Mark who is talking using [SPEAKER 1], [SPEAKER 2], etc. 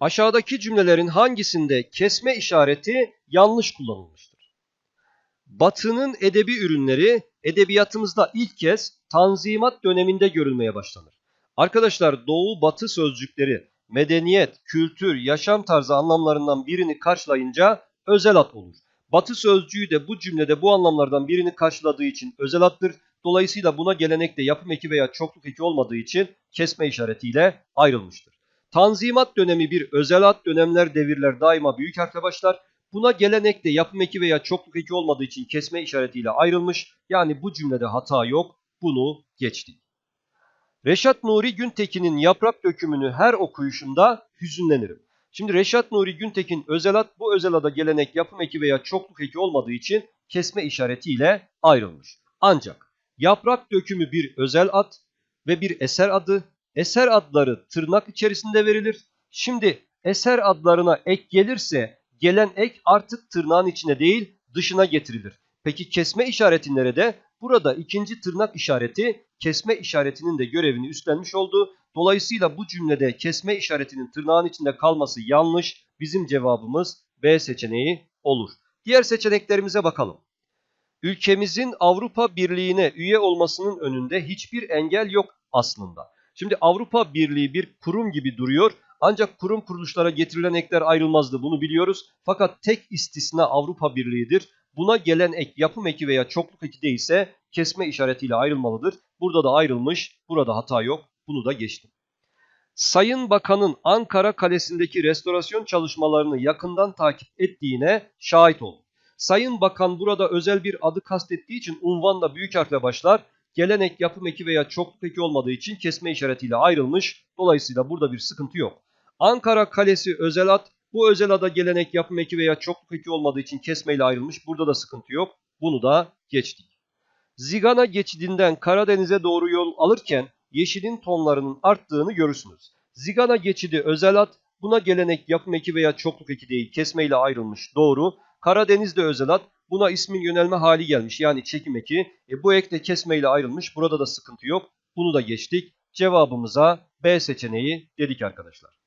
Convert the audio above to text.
[SPEAKER 1] Aşağıdaki cümlelerin hangisinde kesme işareti yanlış kullanılmıştır? Batı'nın edebi ürünleri edebiyatımızda ilk kez Tanzimat döneminde görülmeye başlanır. Arkadaşlar Doğu Batı sözcükleri medeniyet, kültür, yaşam tarzı anlamlarından birini karşılayınca özel ad olur. Batı sözcüğü de bu cümlede bu anlamlardan birini karşıladığı için özel addır. Dolayısıyla buna gelenekte yapım eki veya çokluk eki olmadığı için kesme işaretiyle ayrılmıştır. Tanzimat dönemi bir özel ad, dönemler, devirler daima büyük harfle başlar. Buna gelenekte yapım eki veya çokluk eki olmadığı için kesme işaretiyle ayrılmış. Yani bu cümlede hata yok. Bunu geçtik. Reşat Nuri Güntekin'in yaprak dökümünü her okuyuşumda hüzünlenirim. Şimdi Reşat Nuri Güntekin özel ad, bu özel ada gelenek yapım eki veya çokluk eki olmadığı için kesme işaretiyle ayrılmış. Ancak yaprak dökümü bir özel ad ve bir eser adı. Eser adları tırnak içerisinde verilir. Şimdi eser adlarına ek gelirse gelen ek artık tırnağın içine değil dışına getirilir. Peki kesme işareti nerede? Burada ikinci tırnak işareti kesme işaretinin de görevini üstlenmiş oldu. Dolayısıyla bu cümlede kesme işaretinin tırnağın içinde kalması yanlış. Bizim cevabımız B seçeneği olur. Diğer seçeneklerimize bakalım. Ülkemizin Avrupa Birliği'ne üye olmasının önünde hiçbir engel yok aslında. Şimdi Avrupa Birliği bir kurum gibi duruyor. Ancak kurum kuruluşlara getirilen ekler ayrılmazdı bunu biliyoruz. Fakat tek istisna Avrupa Birliği'dir. Buna gelen ek yapım eki veya çokluk eki değilse kesme işaretiyle ayrılmalıdır. Burada da ayrılmış. Burada hata yok. Bunu da geçtim. Sayın Bakan'ın Ankara Kalesi'ndeki restorasyon çalışmalarını yakından takip ettiğine şahit oldum. Sayın Bakan burada özel bir adı kastettiği için unvan da büyük harfle başlar. Gelenek yapım eki veya çokluk eki olmadığı için kesme işaretiyle ayrılmış. Dolayısıyla burada bir sıkıntı yok. Ankara Kalesi özel ad. Bu özel ada gelenek yapım eki veya çokluk eki olmadığı için kesmeyle ayrılmış. Burada da sıkıntı yok. Bunu da geçtik. Zigana geçidinden Karadeniz'e doğru yol alırken yeşilin tonlarının arttığını görürsünüz. Zigana geçidi özel ad. Buna gelenek yapım eki veya çokluk eki değil kesmeyle ayrılmış. Doğru. Karadeniz'de özel ad. Buna ismin yönelme hali gelmiş yani çekim eki. E, bu ek de kesmeyle ayrılmış. Burada da sıkıntı yok. Bunu da geçtik. Cevabımıza B seçeneği dedik arkadaşlar.